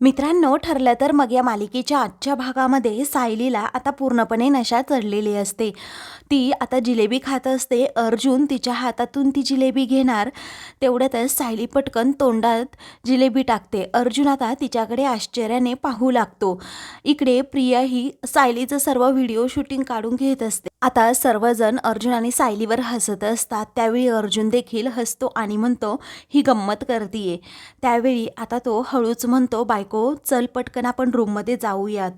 मित्रांनो ठरलं तर मग या मालिकेच्या आजच्या भागामध्ये सायलीला आता पूर्णपणे नशा चढलेली असते. ती आता जिलेबी खात असते. अर्जुन तिच्या हातातून ती जिलेबी घेणार. तेवढ्यातच सायली पटकन तोंडात जिलेबी टाकते. अर्जुन आता तिच्याकडे आश्चर्याने पाहू लागतो. इकडे प्रिया ही सायलीचं सर्व व्हिडिओ शूटिंग काढून घेत असते. आता सर्वजण अर्जुन आणि सायलीवर हसत असतात. त्यावेळी अर्जुन देखील हसतो आणि म्हणतो ही गंमत करतीये. त्यावेळी आता तो हळूच म्हणतो बायको चल पटकन आपण रूममध्ये जाऊयात.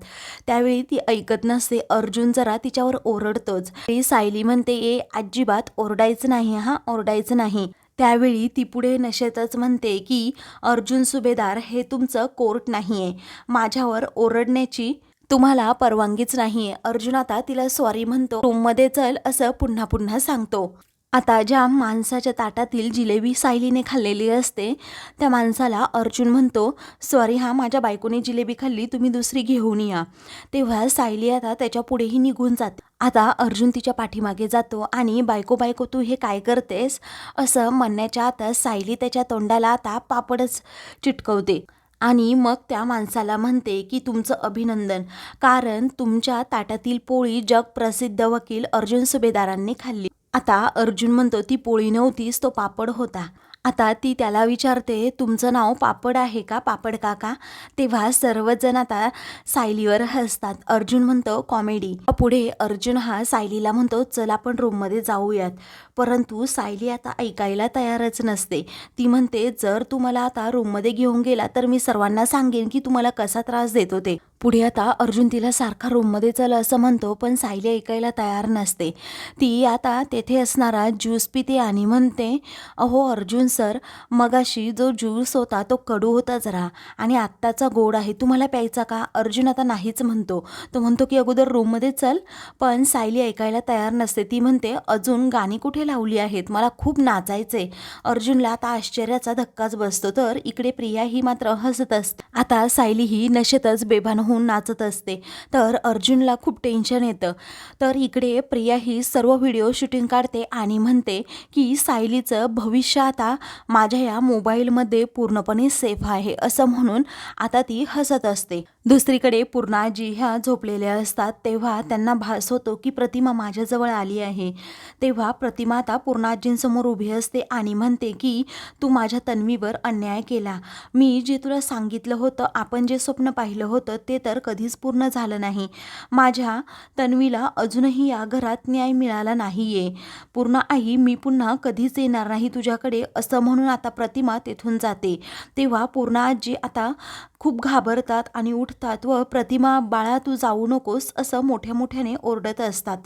त्यावेळी ती ऐकत नसते. अर्जुन जरा तिच्यावर ओरडतोच. ती सायली म्हणते ए अजिबात ओरडायचं नाही हा ओरडायचं नाही. त्यावेळी ती पुढे नशेतच म्हणते की अर्जुन सुभेदार हे तुमचं कोर्ट नाही आहे माझ्यावर ओरडण्याची तुम्हाला परवानगीच नाही अर्जुन आता तिला सॉरी म्हणतो. रूममध्ये चल असं पुन्हा पुन्हा सांगतो. आता ज्या माणसाच्या ताटातील जिलेबी सायलीने खाल्लेली असते त्या माणसाला अर्जुन म्हणतो सॉरी हा माझ्या बायकोने जिलेबी खाल्ली तुम्ही दुसरी घेऊन या. तेव्हा सायली आता त्याच्या पुढेही निघून जाते. आता अर्जुन तिच्या पाठीमागे जातो आणि बायको बायको तू हे काय करतेस? असं म्हणण्याच्या आता सायली त्याच्या तोंडाला आता पापडच चिटकवते. आणि मग त्या माणसाला म्हणते की तुमचं अभिनंदन. कारण तुमच्या ताटातील पोळी जगप्रसिद्ध वकील अर्जुन सुभेदारांनी खाल्ली. आता अर्जुन म्हणतो ती पोळी नव्हतीच तो पापड होता. आता ती त्याला विचारते तुमचं नाव पापड आहे का पापड काका? तेव्हा सर्वजण आता सायलीवर हसतात. अर्जुन म्हणतो कॉमेडी. पुढे अर्जुन हा सायलीला म्हणतो चल आपण रूममध्ये जाऊयात. परंतु सायली आता ऐकायला तयारच नसते. ती म्हणते जर तू मला आता रूममध्ये घेऊन गेला तर मी सर्वांना सांगेन की तुम्हाला कसा त्रास देत होते. पुढे आता अर्जुन तिला सारखा रूममध्ये चल असं म्हणतो पण सायली ऐकायला तयार नसते. ती आता तेथे असणारा ज्यूस पिते आणि म्हणते अहो अर्जुन सर मगाशी जो ज्यूस होता तो कडू होता जरा आणि आत्ताचा गोड आहे तुम्हाला प्यायचा का? अर्जुन आता नाहीच म्हणतो. तो म्हणतो की अगोदर रूममध्ये चल. पण सायली ऐकायला तयार नसते. ती म्हणते अजून गाणी कुठे लावली आहेत. मला खूप नाचायचे अर्जुनला आता आश्चर्याचा धक्काच बसतो. तर इकडे प्रिया ही मात्र हसत असते. आता सायली ही नशेतच बेभान होऊन नाचत असते. तर अर्जुनला खूप टेन्शन येतं. तर इकडे प्रिया ही सर्व व्हिडिओ शूटिंग काढते आणि म्हणते की सायलीचं भविष्य आता माझ्या या मोबाईलमध्ये पूर्णपणे सेफ आहे. असं म्हणून आता ती हसत असते. दुसरीकडे पूर्णाजी ह्या झोपलेल्या असतात तेव्हा त्यांना भास होतो की प्रतिमा माझ्याजवळ आली आहे. तेव्हा प्रतिमा आता पूर्णाजींसमोर उभी असते आणि म्हणते की तू माझ्या तन्वीवर अन्याय केला. मी जे तुला सांगितलं होतं आपण जे स्वप्न पाहिलं होतं ते तर कधीच पूर्ण झालं नाही. माझ्या तन्वीला अजूनही या घरात न्याय मिळाला नाही आहे पूर्ण आई मी पुन्हा कधीच येणार नाही तुझ्याकडे असं म्हणून आता प्रतिमा तेथून जाते. तेव्हा पूर्ण आजी आता खूप घाबरतात आणि उठतात व प्रतिमा बाळा तू जाऊ नकोस असं मोठ्या मोठ्याने ओरडत असतात.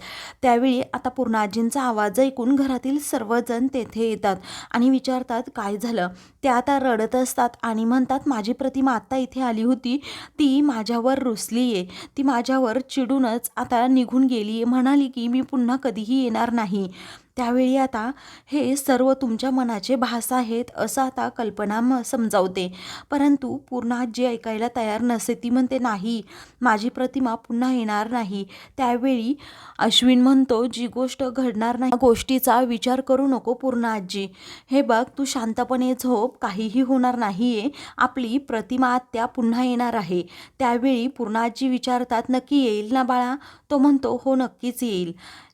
त्यावेळी आता पूर्णाजींचा आवाज ऐकून घरातील सर्वजण तेथे येतात आणि विचारतात काय झालं? त्या आता रडत असतात आणि म्हणतात माझी प्रतिमा आत्ता इथे आली होती. ती माझ्यावर रुसली आहे ती माझ्यावर चिडूनच आता निघून गेली आहे म्हणाली की मी पुन्हा कधीही येणार नाही. त्यावेळी आता हे सर्व तुमच्या मनाचे भास आहेत असं आता कल्पना म समजावते. परंतु पूर्ण आजी ऐकायला तयार नसते ती म्हणते नाही माझी प्रतिमा पुन्हा येणार नाही. त्यावेळी अश्विन म्हणतो जी गोष्ट घडणार नाही गोष्टीचा विचार करू नको पूर्ण आजी. हे बघ तू शांतपणे झोप काहीही होणार नाही आहे आपली प्रतिमा आत्या पुन्हा येणार आहे. त्यावेळी पूर्णाजी विचारतात नक्की येईल ना बाळा? तो म्हणतो हो नक्कीच येईल.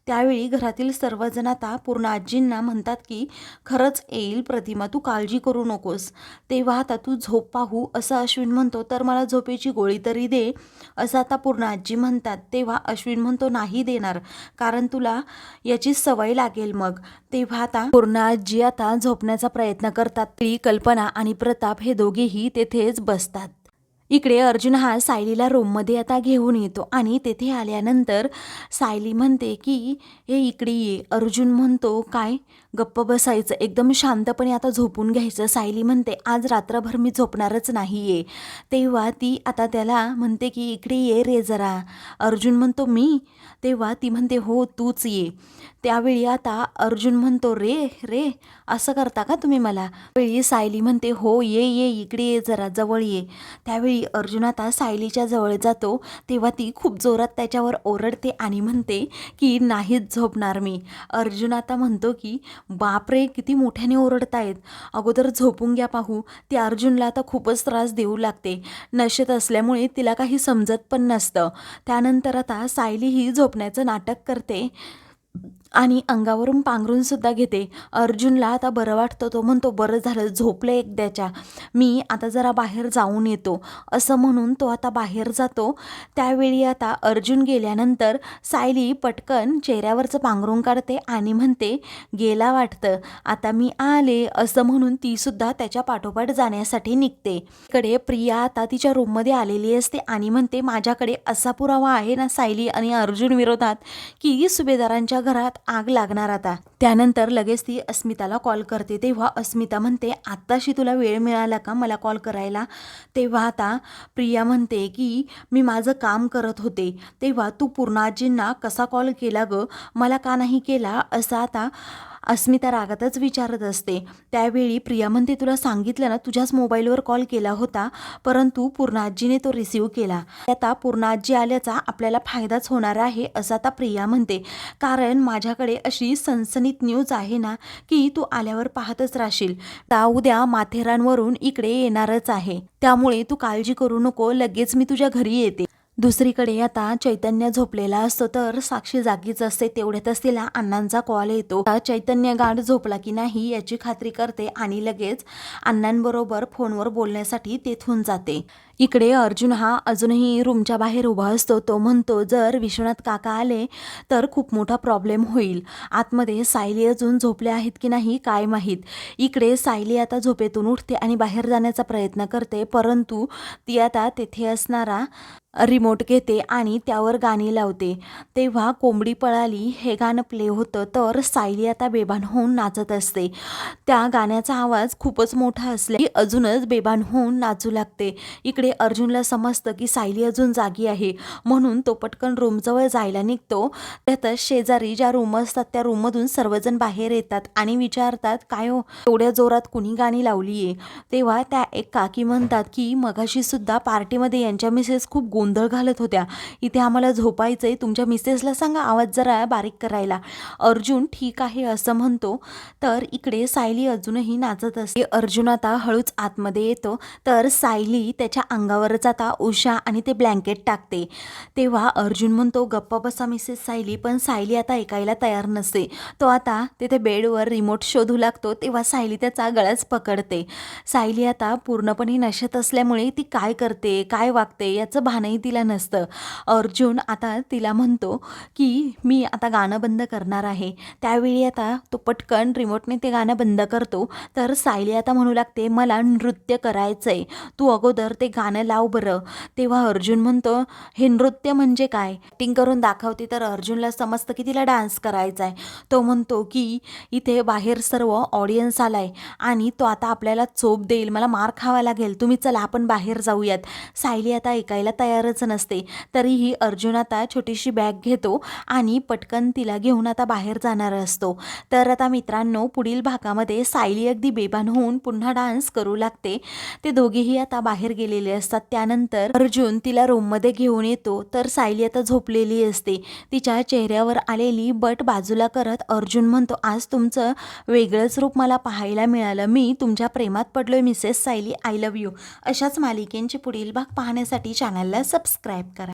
त्यावेळी घरातील सर्वजण आता पूर्ण आजींना म्हणतात की खरंच येईल प्रतिमा तू काळजी करू नकोस. तेव्हा आता तू झोप पाहू. असं अश्विन म्हणतो तर मला झोपेची गोळी तरी दे. असं आता पूर्ण आजी म्हणतात. तेव्हा अश्विन म्हणतो नाही देणार कारण तुला याची सवय लागेल मग. तेव्हा आता पूर्ण आजी आता झोपण्याचा प्रयत्न करतात. ती कल्पना आणि प्रताप हे दोघेही तेथेच बसतात. इकडे अर्जुन हा सायलीला रूममध्ये आता घेऊन येतो आणि तेथे आल्यानंतर सायली म्हणते की हे इकडे ये. अर्जुन म्हणतो काय? गप्प बसायचं. एकदम शांतपणे आता झोपून घ्यायचं. सायली म्हणते आज रात्रभर मी झोपणारच नाही आहे तेव्हा ती आता त्याला म्हणते की इकडे ये रे जरा. अर्जुन म्हणतो मी? तेव्हा ती म्हणते हो तूच ये. त्यावेळी आता अर्जुन म्हणतो रे रे असं करता का तुम्ही मला? वेळी सायली म्हणते हो ये ये इकडे ये जरा जवळ ये. त्यावेळी अर्जुन आता सायलीच्या जवळ जातो तेव्हा ती खूप जोरात त्याच्यावर ओरडते आणि म्हणते की नाहीच झोपणार मी. अर्जुन आता म्हणतो की बापरे किती मोठ्याने ओरडतायत. अगोदर झोपून घ्या पाहू. ती अर्जुनला आता खूपच त्रास देऊ लागते. नशेत असल्यामुळे तिला काही समजत पण नसतं. त्यानंतर आता सायली ही झोपण्याचं नाटक करते. आणि अंगावरून पांघरूनसुद्धा घेते. अर्जुनला आता बरं वाटतं. तो म्हणतो बरं झालं झोपलं एकद्याच्या मी आता जरा बाहेर जाऊन येतो. असं म्हणून तो आता बाहेर जातो. त्यावेळी आता अर्जुन गेल्यानंतर सायली पटकन चेहऱ्यावरचं पांघरून काढते आणि म्हणते गेला वाटतं. आता मी आले. असं म्हणून तीसुद्धा त्याच्या पाठोपाठ जाण्यासाठी निघते. इकडे प्रिया आता तिच्या रूममध्ये आलेली असते आणि म्हणते माझ्याकडे असा पुरावा आहे ना सायली आणि अर्जुन विरोधात की सुभेदारांच्या घरात आग लागणार आता. त्यानंतर लगेच ती अस्मिताला कॉल करते. तेव्हा अस्मिता म्हणते आत्ताशी तुला वेळ मिळाला का मला कॉल करायला? तेव्हा आता प्रिया म्हणते की मी माझं काम करत होते. तेव्हा तू पूर्णाजींना कसा कॉल केला ग? मला का नाही केला? असा आता अस्मिता रागातच विचारत असते. त्यावेळी प्रिया म्हणते तुला सांगितलं ना तुझ्याच मोबाईलवर कॉल केला होता परंतु पूर्णाजीने तो रिसीव्ह केला. आता पूर्णाजी आल्याचा आपल्याला फायदाच होणार आहे असं आता प्रिया म्हणते. कारण माझ्याकडे अशी सनसनीत न्यूज आहे ना की तू आल्यावर पाहतच राहशील. ता उद्या माथेरानवरून इकडे येणारच आहे. त्यामुळे तू काळजी करू नको लगेच मी तुझ्या घरी येते. दुसरीकडे आता चैतन्य झोपलेला असतो तर साक्षी जागीच असते तेवढ्यातच तिला अण्णांचा कॉल येतो. चैतन्य गाढ झोपला की नाही याची खात्री करते आणि लगेच अण्णांबरोबर फोनवर बोलण्यासाठी तेथून जाते. इकडे अर्जुन हा अजूनही रूमच्या बाहेर उभा असतो. तो म्हणतो जर विश्वनाथ काका आले तर खूप मोठा प्रॉब्लेम होईल. आतमध्ये सायली अजून झोपले आहेत की नाही काय माहीत. इकडे सायली आता झोपेतून उठते आणि बाहेर जाण्याचा प्रयत्न करते परंतु ती आता तेथे असणारा रिमोट घेते आणि त्यावर गाणी लावते. तेव्हा कोंबडी पळाली हे गाणं प्ले होतं तर सायली आता बेभान होऊन नाचत असते. त्या गाण्याचा आवाज खूपच मोठा असल्या अजूनच बेभान होऊन नाचू लागते. इकडे अर्जुनला समजतं की सायली अजून जागी आहे. म्हणून तो पटकन रूमजवळ जायला निघतो. त्यातच शेजारी ज्या रूम असतात त्या रूममधून सर्वजण बाहेर येतात आणि विचारतात काय हो एवढ्या जोरात कुणी गाणी लावली आहे तेव्हा त्या एक काकी म्हणतात की मगाशी सुद्धा पार्टीमध्ये यांच्या मिसेस खूप गोंधळ घालत होत्या. इथे आम्हाला झोपायचंय. तुमच्या मिसेसला सांगा आवाज जरा बारीक करायला. अर्जुन ठीक आहे असं म्हणतो. तर इकडे सायली अजूनही नाचत असते. अर्जुन आता हळूच आतमध्ये येतो. तर सायली त्याच्या अंगावरच आता उषा आणि ते ब्लँकेट टाकते. तेव्हा अर्जुन म्हणतो गप्पा बसा मिसेस सायली. पण सायली आता ऐकायला तयार नसते. तो आता तिथे बेडवर रिमोट शोधू लागतो तेव्हा सायली त्याचा गळाच पकडते. सायली आता पूर्णपणे नशेत असल्यामुळे ती काय करते काय वागते याचं भानही तिला नसतं. अर्जुन आता तिला म्हणतो की मी आता गाणं बंद करणार आहे. त्यावेळी आता तो पटकन रिमोटने ते गाणं बंद करतो. तर सायली आता म्हणू लागते मला नृत्य करायचं आहे तू अगोदर ते गाणं लाव बरं. तेव्हा अर्जुन म्हणतो हे नृत्य म्हणजे काय? ॲक्टिंग करून दाखवते तर अर्जुनला समजतं की तिला डान्स करायचा आहे तो म्हणतो की इथे बाहेर सर्व ऑडियन्स आलाय आणि तो आता आपल्याला चोप देईल. मला मार खावा लागेल. तुम्ही चला आपण बाहेर जाऊयात. सायली आता ऐकायला तयारच नसते. तरीही अर्जुन आता छोटीशी बॅग घेतो आणि पटकन तिला घेऊन आता बाहेर जाणार असतो. तर आता मित्रांनो पुढील भागामध्ये सायली अगदी बेभान होऊन पुन्हा डान्स करू लागते. ते दोघेही आता बाहेर गेलेले असतात. त्यानंतर अर्जुन तिला रूममध्ये घेऊन येतो. तर सायली आता झोपलेली असते. तिच्या चेहऱ्यावर आलेली बट बाजूला करत अर्जुन म्हणतो आज तुमचं वेगळंच रूप मला पाहायला मिळालं. मी तुमच्या प्रेमात पडलोय Mrs Sayali. I love you अशाच मालिकेंचे पुढील भाग पाहण्यासाठी चॅनलला सबस्क्राईब करा.